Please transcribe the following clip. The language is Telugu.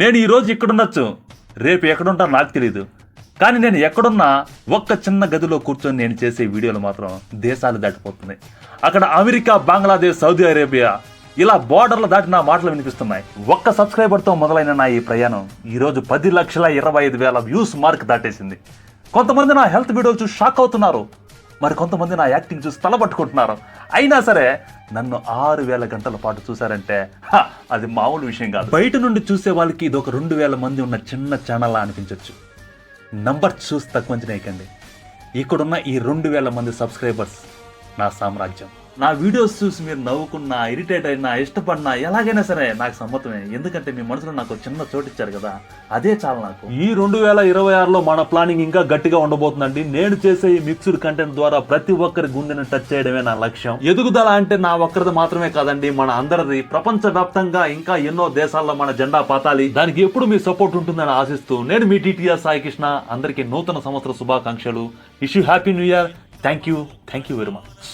నేను ఈరోజు ఇక్కడుండొచ్చు. రేపు ఎక్కడుంటా నాకు తెలియదు కానీ నేను ఎక్కడున్నా ఒక్క చిన్న గదిలో కూర్చొని నేను చేసే వీడియోలు మాత్రం దేశాలు దాటిపోతున్నాయి. అక్కడ అమెరికా బంగ్లాదేశ్ సౌదీ అరేబియా ఇలా బోర్డర్లు దాటి నా మాటలు వినిపిస్తున్నాయి. ఒక్క సబ్స్క్రైబర్తో మొదలైన నా ఈ ప్రయాణం ఈరోజు పది లక్షల ఇరవై ఐదు వేల వ్యూస్ మార్క్ దాటేసింది. కొంతమంది నా హెల్త్ వీడియోలు చూసి షాక్ అవుతున్నారు. మరి కొంతమంది నా యాక్టింగ్ చూసి తలపట్టుకుంటున్నారు అయినా సరే నన్ను ఆరు వేల గంటల పాటు చూసారంటే అది మామూలు విషయం కాదు. బయట నుండి చూసే వాళ్ళకి ఇది ఒక రెండు వేల మంది ఉన్న చిన్న ఛానల్ అనిపించవచ్చు నంబర్ చూసి తక్కువ అంచనా ఇక్కడ ఇక్కడున్న ఈ రెండు వేల మంది సబ్స్క్రైబర్స్ నా సామ్రాజ్యం. నా వీడియోస్ చూసి మీరు నవ్వుకున్నా ఇరిటేట్ అయినా ఇష్టపడినా ఎలాగైనా సరే నాకు సమ్మతమే. ఎందుకంటే మీ మనసులో నాకు చిన్న చోటు ఇచ్చారు కదా అదే చాలు నాకు. ఈ రెండు వేల ఇరవై ఆరులో మన ప్లానింగ్ ఇంకా గట్టిగా ఉండబోతుందండి. నేను చేసే ఈ మిక్స్డ్ కంటెంట్ ద్వారా ప్రతి ఒక్కరి గుండెని టచ్ చేయడమే నా లక్ష్యం. ఎదుగుదల అంటే నా ఒక్కరిది మాత్రమే కాదండి మన అందరిది. ప్రపంచ వ్యాప్తంగా ఇంకా ఎన్నో దేశాల్లో మన జెండా పాతాలి. దానికి ఎప్పుడు మీ సపోర్ట్ ఉంటుందని ఆశిస్తూ నేను మీ టీటీఆర్ సాయి కృష్ణ. అందరికీ నూతన సంవత్సర శుభాకాంక్షలు. Wish you happy new year thank you thank you very much